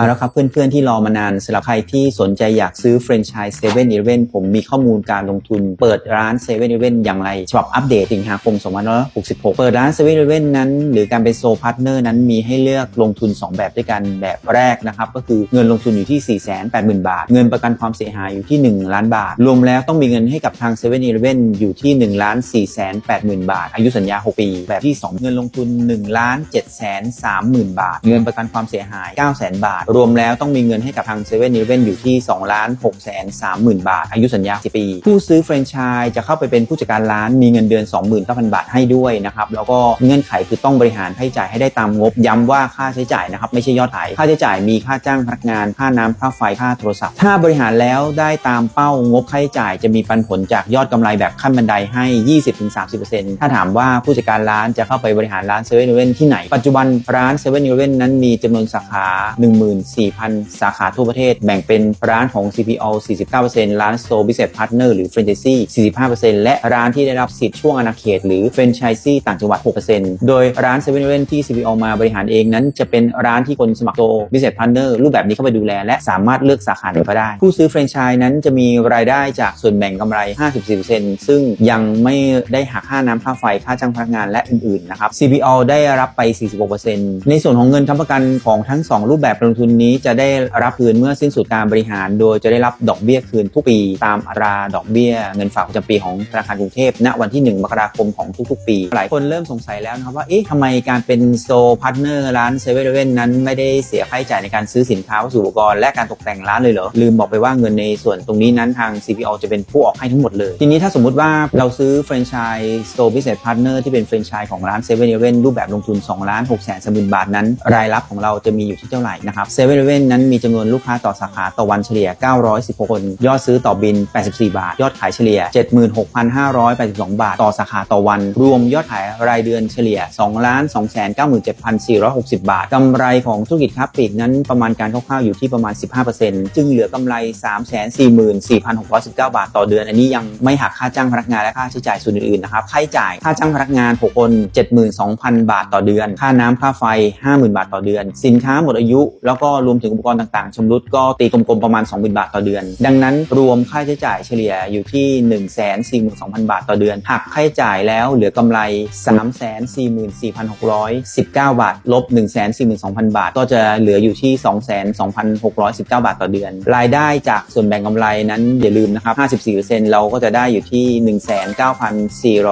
มาแล้วครับเพื่อนๆที่รอมานานสำหรับใครที่สนใจอยากซื้อแฟรนไชส์เซเว่นอีเลฟผมมีข้อมูลการลงทุนเปิดร้านเซเว่นอีเลฟอย่างไรฉบับอัปเดตสิงหาคม2566 เปิดร้านเซเว่นอีเลฟนั้น หรือการเป็นโซพาร์ทเนอร์นั้นมีให้เลือกลงทุน 2 แบบด้วยกันแบบแรกนะครับ ก็คือเงินลงทุนอยู่ที่ 480,000 บาท เงินประกันความเสียหายอยู่ที่ 1 ล้านบาท รวมแล้วต้องมีเงินให้กับทางเซเว่นอีเลฟอยู่ที่1ล้าน480,000บาท อายุสัญญา 6 ปี แบบที่ 2 เงินลงทุน1ล้าน730,000บาท เงินประกันความเสียหาย900,000 บาทรวมแล้วต้องมีเงินให้กับทาง7 e เ e ่ e ออยู่ที่2ล้าน6แสน30,000 บาท อายุสัญญา 10 ปี ผู้ซื้อแฟรนไชส์จะเข้าไปเป็นผู้จัดการร้านมีเงินเดือน 29,000 บาทให้ด้วยนะครับแล้วก็เงื่อนไขคือต้องบริหารให้จ่ายให้ได้ตามงบ ย้ำว่าค่าใช้จ่ายนะครับไม่ใช่ยอดขายค่าใช้จ่ายมีค่าจ้างพนักงาน ค่าน้ำค่าไฟค่าโทรศัพท์ ถ้าบริหารแล้วได้ตามเป้างบค่าใช้จ่ายจะมีปันผลจากยอดกำไรแบบขั้นบันไดให้ 20-30%ถ้าถามว่าผู้จัดการร้านจะเข้าไปบริหารร้าน7 e เ e ่ e ที่ไหน ปัจจุบันร้าน7 e เ e ่ e นั้นมีจำนวนสาขา14,000 สาขาทั่วประเทศ แบ่งเป็นร้านของ CPO 49%ร้าน s o Business Partner หรือ Franchisee 45%และร้านที่ได้รับสิทธิ์ช่วงอาณาเขต หรือ Franchisee ต่างจังหวัด 6%โดยร้าน7 e เ e ่ e ที่ CPO มาบริหารเองนั้น จะเป็นร้านที่คนสมัคร Store Business Partner รูปแบบนี้เข้าไปดูแล และสามารถเลือกสาขาไหนก็ได้ ผู้ซื้อแฟรนไชส์นั้นจะมีรายได้จากส่วนแบ่งกำไร 54%ซึ่งยังไม่ได้หักค่าน้ำค่าไฟค่าจ้างพนักงานและอื่นๆนะครับ CPO ได้รับไป 46%ในส่วนของเงินค้ำประกันของทั้ง 2 รูปแบบลงทุนุนี้จะได้รับคืนเมื่อสิ้นสุดการบริหาร โดยจะได้รับดอกเบี้ยคืนทุกปีตามอัตราดอกเบี้ย เงินฝากประจำปีของธนาคารกรุงเทพณวันที่ 1 มกราคมของทุกๆ ปี หลายคนเริ่มสงสัยแล้วนะครับว่าเอ๊ะทำไมการเป็นโซพาร์ทเนอร์ร้านเซเว่นเว่นนั้นไม่ได้เสียค่าใช้จ่ายในการซื้อสินค้าวัสดุอุปกรณ์และการตกแต่งร้านเลยเหรอลืมบอกไปว่าเงินในส่วนตรงนี้นั้นทาง CPO จะเป็นผู้ออกให้ทั้งหมดเลย ทีนี้ถ้าสมมุติว่าเราซื้อแฟรนไชส์ Store Business Partner ที่เป็นแฟรนไชส์ของร้าน7 e เ e ่ e รูปแบบลงทุน2ล้าน6แสนสมบาทนั้น รายรับของเราจะมีอยู่ที่เท่าไหร่นะครับ7 e เ e ่ e นั้นมีจำนวนลูกค้าต่อสาขาต่อวันเฉลี่ย 916 คน ยอดซื้อต่อบิน 84 บาท ยอดขายเฉลี่ย 76,582 บาท ต่อสาขาต่อวัน รวมยอดขายรายเดือนเฉลี่ย2 297,460 บาท กำไรของธุรกิจค้าปลีกนั้นประมาณการคร่าวๆอยู่ที่ประมาณ 15%จึงเหลือกำไร 344,619 บาทต่อเดือน อันนี้ยังไม่หักค่าจ้างพนักงานและค่าใช้จ่ายส่วนอื่นๆนะครับค่าใช้จ่ายค่าจ้างพนักงาน 6 คน 72,000 บาทต่อเดือน ค่าน้ำค่าไฟ 50,000 บาทต่อเดือน สินค้าหมดอายุแล้วกก็รวมถึงอุปกรณ์ต่างๆชำรุดก็ตีกลมๆประมาณ 20,000 บาทต่อเดือน ดังนั้นรวมค่าใช้จ่ายเฉลี่ยอยู่ที่ 142,000 บาทต่อเดือนหักค่าใช้จ่ายแล้วเหลือกำไร 344,619 บาท ลบ 142,000 บาท ก็จะเหลืออยู่ที่ 22,619 บาทต่อเดือน รายได้จากส่วนแบ่งกำไรนั้นอย่าลืมนะครับ 54%เราก็จะได้อยู่ที่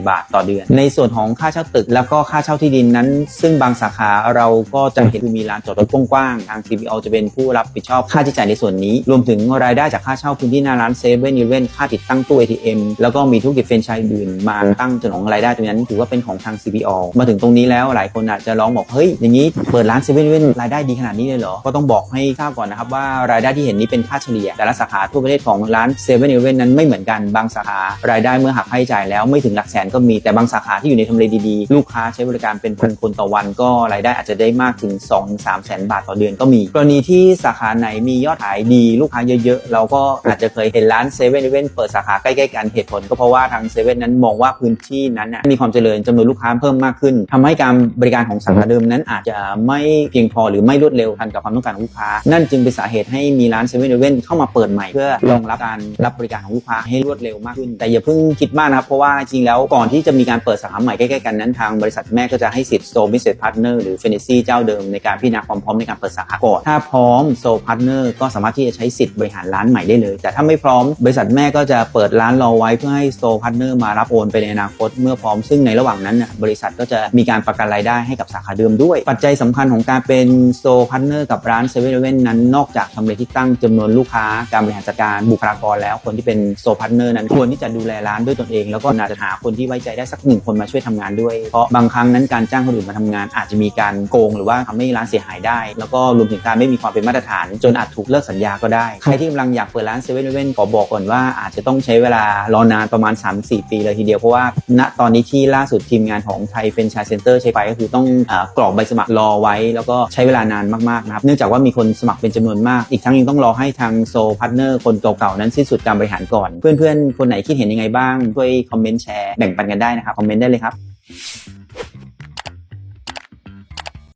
19,414 บาทต่อเดือน ในส่วนของค่าเช่าตึกแล้วก็ค่าเช่าที่ดินนั้น ซึ่งบางสาขาเราก็จะเห็นคือมีลานจอดรถกว้างทาง CPO จะเป็นผู้รับผิดชอบค่าใช้จ่ายในส่วนนี้ รวมถึงรายได้จากค่าเช่าพื้นที่หน้าร้านเซเว่นอีเวนค่าติดตั้งตู้ ATM แล้วก็มีธุรกิจเฟรนไชส์อื่นมาตั้งจนของรายได้ตรงนั้นถือว่าเป็นของทาง CPO มาถึงตรงนี้แล้วหลายคนอาจจะร้องบอกเฮ้ยอย่างนี้เปิดร้านเซเว่นอีเวนรายได้ดีขนาดนี้เลยเหรอก็ต้องบอกให้ทราบก่อนนะครับว่ารายได้ที่เห็นนี้เป็นค่าเฉลี่ย แต่ละสาขาทั่วประเทศของร้านเซเว่นอีเวนนั้นไม่เหมือนกันบางสาขารายได้เมื่อหักค่าใช้จ่ายแล้วไม่ถึงหลักแสนก็มีแต่บางสาขาที่อยู่ในทำเลดีๆ ลูกค้าใช้บริการเป็นพันคนต่อวันก็รายได้อาจจะได้มากถึง 2-3แสนบาทต่อเดือนก็มีกรณีที่สาขาไหนมียอดขายดีลูกค้าเยอะๆ เราก็อาจจะเคยเห็นร้านเซเว่นเว่นเปิดสาขาใกล้ๆกันเหตุผล ก็เพราะว่าทางเซเว่นนั้นมองว่าพื้นที่นั้นมีความเจริญจำนวนลูกค้าเพิ่มมากขึ้นทำให้การบริการของสาขาเดิมนั้นอาจจะไม่เพียงพอหรือไม่รวดเร็วทันกับความต้องการของลูกค้า นั่นจึงเป็นสาเหตุให้มีร้านเซเว่นเว่นเข้ามาเปิดใหม่เพื่อรองรับการรับบริการของลูกค้าให้รวดเร็วมากขึ้น แต่อย่าเพิ่งคิดมากนะครับเพราะว่าจริงแล้วก่อนที่จะมีการเปิดสาขาใหม่ใกล้ๆกันนั้นทางบริษัทแม่ก็จะให้สิทธิ์ Store Business Partner หรือ f r e n e s y เจ้าเดิมในการพิจารณาความพร้อมในการเปิดสาขาก่อนถ้าพร้อม Store Partner ก็สามารถที่จะใช้สิทธิ์บริหารร้านใหม่ได้เลย แต่ถ้าไม่พร้อมบริษัทแม่ก็จะเปิดร้านรอไว้เพื่อให้ Store Partner มารับโอนไปในอนาคตเมื่อพร้อมซึ่งในระหว่างนั้นน่ะบริษัทก็จะมีการประกันรายได้ให้กับสาขาเดิมด้วย ปัจจัยสำคัญของการเป็น Store Partner กับร้าน7 e เ e ่ e นั้นนอกจากทำเลที่ตั้งจำนวนลูกค้าการบริหารจัดการบุคลากรแล้วคนที่เป็น Store Partner นั้นควรที่จะดูแลร้านด้วยตนเอง แล้วก็น่าจะหาคนที่ไว้ใจได้สักหนึ่งคนมาช่วยทำงานด้วย เพราะบางครั้งนั้นการจ้างคนอื่นมาทำงาน อาจจะมีการโกงหรือว่าทำให้ร้านเสียหายได้ แล้วก็รวมถึงการไม่มีความเป็นมาตรฐาน จนอาจถูกเลิกสัญญาก็ได้ ใครที่กำลังอยากเปิดร้าน7 e เ e ่ e ขอบอกก่อนว่าอาจจะต้องใช้เวลารอนานประมาณ 3-4 ปีเลยทีเดียวเพราะว่าณตอนนี้ที่ล่าสุดทีมงานของไทยเฟรนไชส์เซ็นเตอร์ใช้ไปก็คือต้องเอ่อกรอกใบสมัครรอไว้ แล้วก็ใช้เวลานานมากๆนะครับเนื่องจากว่ามีคนสมัครเป็นจำนวนมาก อีกทั้งยังต้องรอให้ทางโซพาร์ทเนอร์คนเก่าๆนั้นสิ้นสุดการบริหารก่อน เพื่อนๆ คนไหนคิดเห็นยังไงบ้างช่วยคอมเมนต์แชร์แบ่งปันกันได้นะครับคอมเมนต์ได้เลยครับ